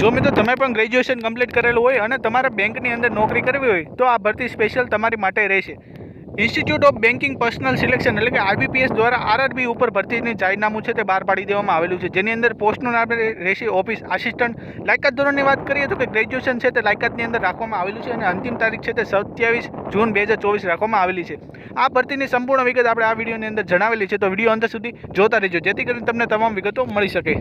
જો મિત્રો, તમે પણ ગ્રેજ્યુએશન કમ્પ્લીટ કરેલું હોય અને તમારે બેંકની અંદર નોકરી કરવી હોય, તો આ ભરતી સ્પેશિયલ તમારી માટે રહેશે. Institute of banking personnel selection એટલે કે આરબીપીએસ દ્વારા આરઆરબી ઉપર ભરતીની જાહેરનામું છે તે બહાર પાડી દેવામાં આવેલું છે. જેની અંદર પોસ્ટનું નામ રહેશે ઓફિસ આસિસ્ટન્ટ લાયકાત ધોરણની વાત કરીએ તો કે ગ્રેજ્યુએશન છે તે લાયકાતની અંદર રાખવામાં આવેલું છે અને અંતિમ તારીખ છે તે સત્યાવીસ જૂન બે હજાર ચોવીસ રાખવામાં આવેલી છે. આ ભરતીની સંપૂર્ણ વિગત આપણે આ વિડીયોની અંદર જણાવેલી છે, તો વીડિયો અંત સુધી જોતા રહેજો. જેથી કરીને તમને તમામ વિગતો મળી શકે.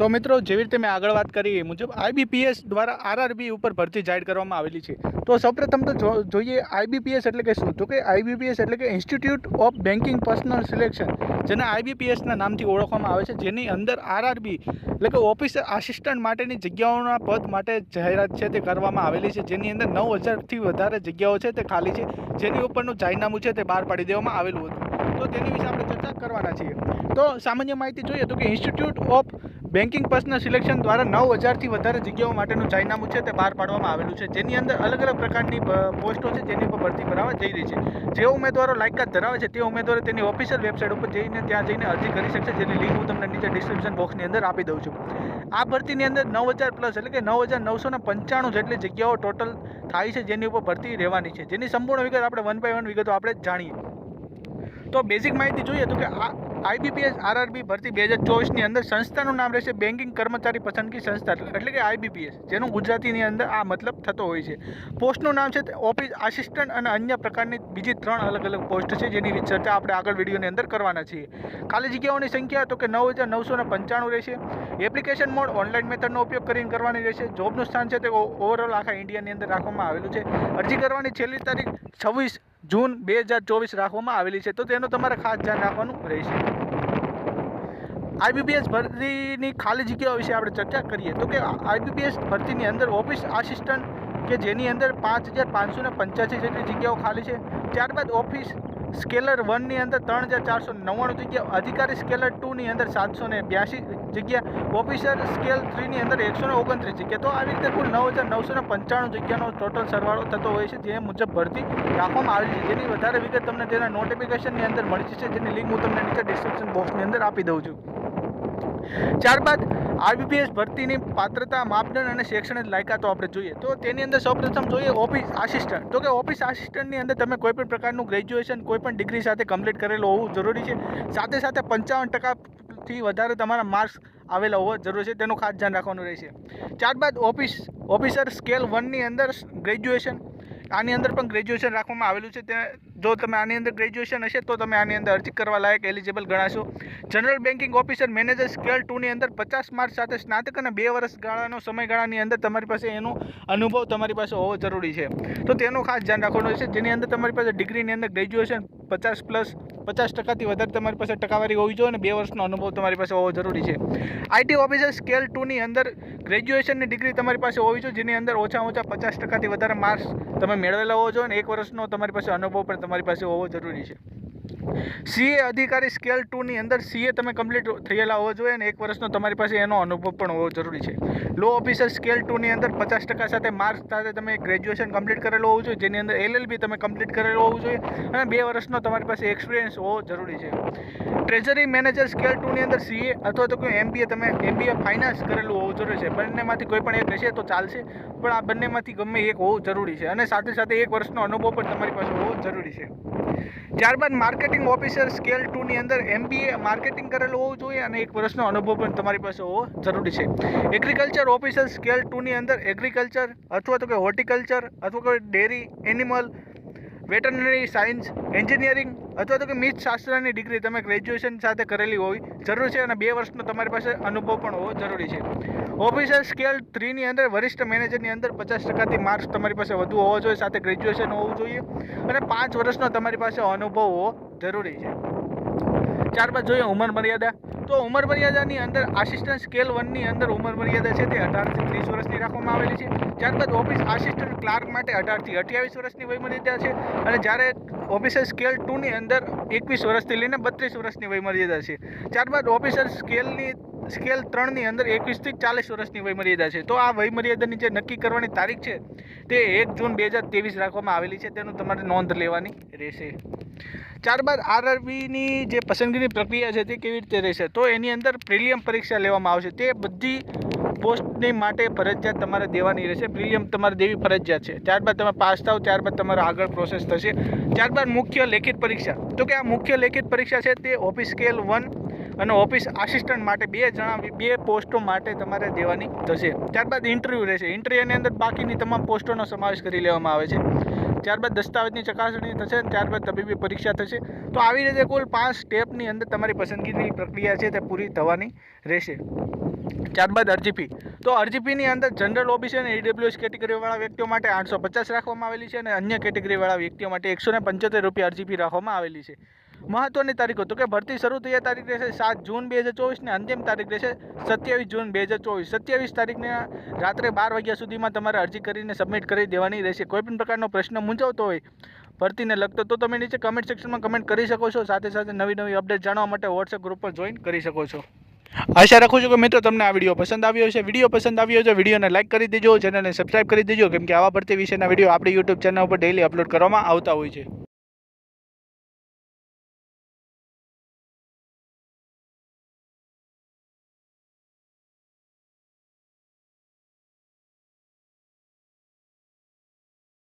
તો મિત્રો, જેવી રીતે મેં આગળ વાત કરી એ મુજબ આઈબીપીએસ દ્વારા આરઆરબી ઉપર ભરતી જાહેર કરવામાં આવેલી છે. તો સૌપ્રથમ તો જોઈએ આઈબીપીએસ એટલે કે શું? તો કે આઈબીપીએસ એટલે કે institute of banking personnel selection જેને આઈબીપીએસના નામથી ઓળખવામાં આવે છે. જેની અંદર આરઆરબી એટલે કે ઓફિસ આસિસ્ટન્ટ માટેની જગ્યાઓના પદ માટે જાહેરાત છે તે કરવામાં આવેલી છે. જેની અંદર નવ હજારથી વધારે જગ્યાઓ છે તે ખાલી છે. જેની ઉપરનું જાહેરનામું છે તે બહાર પાડી દેવામાં આવેલું હતું. તો તેની વિશે આપણે ચર્ચા કરવાના છીએ. તો સામાન્ય માહિતી જોઈએ તો કે institute of banking personnel selection દ્વારા નવ હજારથી વધારે જગ્યાઓ માટેનું જાહેરનામું છે તે બહાર પાડવામાં આવેલું છે. જેની અંદર અલગ અલગ પ્રકારની પોસ્ટો છે જેની ઉપર ભરતી કરાવવા જઈ રહી છે. જે ઉમેદવારો લાયકાત ધરાવે છે તે ઉમેદવારો તેની ઓફિશિયલ વેબસાઇટ ઉપર જઈને ત્યાં જઈને અરજી કરી શકશે. જેની લિંક હું તમને નીચે ડિસ્ક્રિપ્શન બોક્સની અંદર આપી દઉં છું. આ ભરતીની અંદર નવ હજાર પ્લસ એટલે કે નવ હજાર નવસો ને પંચાણું જેટલી જગ્યાઓ ટોટલ થાય છે જેની ઉપર ભરતી રહેવાની છે. જેની સંપૂર્ણ વિગત આપણે વન બાય વન વિગતો આપણે જાણીએ. તો બેઝિક માહિતી જોઈએ તો કે આ આઈબીપીએસ આરઆરબી ભરતી બે હજાર ચોવીસની અંદર સંસ્થાનું નામ રહેશે બેન્કિંગ કર્મચારી પસંદગી સંસ્થા એટલે કે આઈબીપીએસ જેનું ગુજરાતીની અંદર આ મતલબ થતો હોય છે. પોસ્ટનું નામ છે ઓફિસ આસિસ્ટન્ટ અને અન્ય પ્રકારની બીજી ત્રણ અલગ અલગ પોસ્ટ છે જેની ચર્ચા આપણે આગળ વિડીયોની અંદર કરવાના છીએ. ખાલી જગ્યાઓની સંખ્યા તો કે નવ હજાર નવસો ને પંચાણું રહેશે. એપ્લિકેશન મોડ ઓનલાઈન મેથડનો ઉપયોગ કરીને કરવાની રહેશે. જોબનું સ્થાન છે તે ઓવરઓલ આખા ઇન્ડિયાની અંદર રાખવામાં આવેલું છે. અરજી કરવાની છેલ્લી તારીખ છવ્વીસ જૂન બે હજાર ચોવીસ રાખવામાં આવેલી છે, તો તેનું તમારે ખાસ ધ્યાન રાખવાનું રહેશે. આઈબીપીએસ ભરતીની ખાલી જગ્યાઓ વિશે આપણે ચર્ચા કરીએ, તો કે આઈબીપીએસ ભરતીની અંદર ઓફિસ આસિસ્ટન્ટ કે જેની અંદર પાંચ હજાર પાંચસો ને પંચ્યાસી જેટલી જગ્યાઓ ખાલી છે, ત્યારબાદ ઓફિસ સ્કેલર વનની અંદર ત્રણ હજાર ચારસો નવ્વાણું જગ્યા અધિકારી સ્કેલર ટુની અંદર સાતસો ને બ્યાસી જગ્યા. ઓફિસર સ્કેલ થ્રીની અંદર એકસો ને ઓગણત્રીસ જગ્યા. તો આવી રીતે કુલ નવ હજાર નવસો ને પંચાણું જગ્યાનો ટોટલ સરવાળો થતો હોય છે જે મુજબ ભરતી રાખવામાં આવી છે. જેની વધારે વિગત તમને તેના નોટિફિકેશનની અંદર મળી જશે. જેની લિંક હું તમને નીચે ડિસ્ક્રિપ્શન બોક્સની અંદર આપી દઉં છું. ત્યારબાદ આરબીપીએસ ભરતીની પાત્રતા માપદંડ અને શૈક્ષણિક લાયકાતો આપણે જોઈએ. તો તેની અંદર સૌપ્રથમ જોઈએ ઓફિસ આસિસ્ટન્ટ. તો કે ઓફિસ આસિસ્ટન્ટની અંદર તમે કોઈપણ પ્રકારનું ગ્રેજ્યુએશન કોઈ પણ ડિગ્રી સાથે કમ્પ્લીટ કરેલું હોવું જરૂરી છે. સાથે સાથે પંચાવન ટકાથી વધારે તમારા માર્ક્સ આવેલા હોવા જરૂરી છે. તેનું ખાસ ધ્યાન રાખવાનું રહેશે. ત્યારબાદ ઓફિસ, ઓફિસર સ્કેલ વનની અંદર ગ્રેજ્યુએશન આની અંદર પણ ગ્રેજ્યુએશન રાખવામાં આવેલું છે. તે જો તમે આની અંદર ગ્રેજ્યુએશન હશે, તો તમે આની અંદર અરજી કરવા લાયક eligible ગણાશો. General banking officer manager scale ટુની અંદર પચાસ માર્ક સાથે સ્નાતક અને બે વર્ષ ગાળાનો સમયગાળાની અંદર તમારી પાસે એનો અનુભવ તમારી પાસે હોવો જરૂરી છે. તો તેનું ખાસ ધ્યાન રાખવાનું છે. જેની અંદર તમારી પાસે ડિગ્રીની અંદર ગ્રેજ્યુએશન પચાસ પ્લસ પચાસ ટકાથી વધારે તમારી પાસે ટકાવારી હોવી જોઈએ અને બે વર્ષનો અનુભવ તમારી પાસે હોવો જરૂરી છે. આઈટી ઓફિસર સ્કેલ ટુની અંદર ગ્રેજ્યુએશનની ડિગ્રી તમારી પાસે હોવી જોઈએ, જેની અંદર ઓછામાં ઓછા પચાસ ટકાથી વધારે માર્ક્સ તમે મેળવેલા હોવો જોઈએ અને એક વર્ષનો તમારી પાસે અનુભવ પણ તમારી પાસે હોવો જરૂરી છે. સીએ અધિકારી સ્કેલ ટુની અંદર સીએ તમે કમ્પ્લીટ થયેલા હોવો જોઈએ અને એક વર્ષનો તમારી પાસે એનો અનુભવ પણ હોવો જરૂરી છે. લો ઓફિસર સ્કેલ ટુની અંદર પચાસ ટકા સાથે માર્ક્સ સાથે તમે ગ્રેજ્યુએશન કમ્પ્લીટ કરેલું હોવું જોઈએ, જેની અંદર એલએલબી તમે કમ્પ્લીટ કરેલું હોવું જોઈએ અને બે વર્ષનો તમારી પાસે એક્સપિરિયન્સ હોવો જરૂરી છે. ટ્રેઝરી મેનેજર સ્કેલ ટુની અંદર સીએ અથવા તો કોઈ એમબીએ તમે એમબીએ ફાઇનાન્સ કરેલું હોવું જરૂરી છે. બંનેમાંથી કોઈ પણ એક હશે તો ચાલશે, પણ આ બંનેમાંથી ગમે એક હોવું જરૂરી છે અને સાથે સાથે એક વર્ષનો અનુભવ પણ તમારી પાસે હોવો જરૂરી છે. ત્યારબાદ માર્કેટિંગ ઓફિસર સ્કેલ ટુની અંદર એમબીએ માર્કેટિંગ કરેલું હોવું જોઈએ અને એક વર્ષનો અનુભવ પણ તમારી પાસે હોવો જરૂરી છે. એગ્રીકલ્ચર ઓફિસર સ્કેલ ટુની અંદર એગ્રીકલ્ચર અથવા તો કે હોર્ટિકલ્ચર અથવા કોઈ dairy animal veterinary science engineering અથવા તો કે મિત શાસ્ત્રની ડિગ્રી તમે ગ્રેજ્યુએશન સાથે કરેલી હોવી જરૂરી છે અને બે વર્ષનો તમારી પાસે અનુભવ પણ હોવો જરૂરી છે. ઓફિસર સ્કેલ થ્રીની અંદર, વરિષ્ઠ મેનેજરની અંદર પચાસ ટકાથી માર્ક્સ તમારી પાસે વધુ હોવો જોઈએ, સાથે ગ્રેજ્યુએશન હોવું જોઈએ અને પાંચ વર્ષનો તમારી પાસે અનુભવ હોવો જરૂરી છે. ત્યારબાદ જોઈએ ઉંમર મર્યાદા. તો ઉંમર મર્યાદાની અંદર આસિસ્ટન્ટ સ્કેલ વનની અંદર ઉંમર મર્યાદા છે તે અઢારથી ત્રીસ વર્ષની રાખવામાં આવેલી છે. ત્યારબાદ ઓફિસ આસિસ્ટન્ટ ક્લાર્ક માટે અઢારથી અઠ્યાવીસ વર્ષની વયમર્યાદા છે અને જ્યારે ઓફિસર સ્કેલ ટુની અંદર એકવીસ વર્ષથી લઈને બત્રીસ વર્ષની વયમર્યાદા છે. ત્યારબાદ ઓફિસર સ્કેલની સ્કેલ ત્રણની અંદર એકવીસથી ચાલીસ વર્ષની વયમર્યાદા છે. તો આ વયમર્યાદાની જે નક્કી કરવાની તારીખ છે, તે એક જૂન બે હજાર ત્રેવીસ રાખવામાં આવેલી છે. તેનું તમારે નોંધ લેવાની રહેશે. ત્યારબાદ આરઆરબીની જે પસંદગીની પ્રક્રિયા છે, તે કેવી રીતે રહેશે? તો એની અંદર પ્રિલિયમ પરીક્ષા લેવામાં આવશે. તે બધી પોસ્ટની માટે ફરજિયાત તમારે દેવાની રહેશે. પ્રિલિયમ તમારે દેવી ફરજિયાત છે. ત્યારબાદ તમે પાસ થાવ, ત્યારબાદ તમારો આગળ પ્રોસેસ થશે. ત્યારબાદ મુખ્ય લેખિત પરીક્ષા. તો કે આ મુખ્ય લેખિત પરીક્ષા છે, તે ઓફિસ સ્કેલ વન અને ઓફિસ આસિસ્ટન્ટ માટે બે જણા બે પોસ્ટો માટે તમારે દેવાની થશે. ત્યારબાદ ઇન્ટરવ્યૂ રહેશે. ઇન્ટરવ્યૂની અંદર બાકીની તમામ પોસ્ટોનો સમાવેશ કરી લેવામાં આવે છે. ત્યારબાદ દસ્તાવેજની ચકાસણી થશે અને ત્યારબાદ તબીબી પરીક્ષા થશે. તો આવી રીતે કુલ પાંચ સ્ટેપની અંદર તમારી પસંદગીની પ્રક્રિયા છે તે પૂરી થવાની રહેશે. ત્યારબાદ અરજી ફી તો અરજી ફીની અંદર જનરલ ઓબીસી અને ઈડબ્લ્યુએસ કેટેગરીવાળા વ્યક્તિઓ માટે આઠસો પચાસ રાખવામાં આવેલી છે અને અન્ય કેટેગરીવાળા વ્યક્તિઓ માટે એકસો ને પંચોતેર રૂપિયા અરજી ફી રાખવામાં આવેલી છે. મહત્વની તારીખો તો કે ભરતી શરૂ થઈ તારીખ રહેશે સાત જૂન બે હજાર ચોવીસને અંતિમ તારીખ રહેશે સત્યાવીસ જૂન બે હજાર ચોવીસ. સત્યાવીસ તારીખને રાત્રે બાર વાગ્યા સુધીમાં તમારે અરજી કરીને સબમિટ કરી દેવાની રહેશે. કોઈપણ પ્રકારનો પ્રશ્ન મૂંઝવતો હોય, ભરતીને લગતો, તો તમે નીચે કમેન્ટ સેક્શનમાં કમેન્ટ કરી શકો છો. સાથે સાથે નવી નવી અપડેટ જાણવા માટે વોટ્સએપ ગ્રુપ પર જોઈન કરી શકો છો. આશા રાખું છું કે મિત્રો તમને આ વીડિયો પસંદ આવ્યો છે વીડિયો પસંદ આવ્યો છે વિડીયોને લાઇક કરી દેજો. ચેનલને સબસ્ક્રાઇબ કરી દેજો. કેમ કે આવા ભરતી વિશેના વીડિયો આપણી યુટ્યુબ ચેનલ ઉપર ડેલી અપલોડ કરવામાં આવતા હોય છે.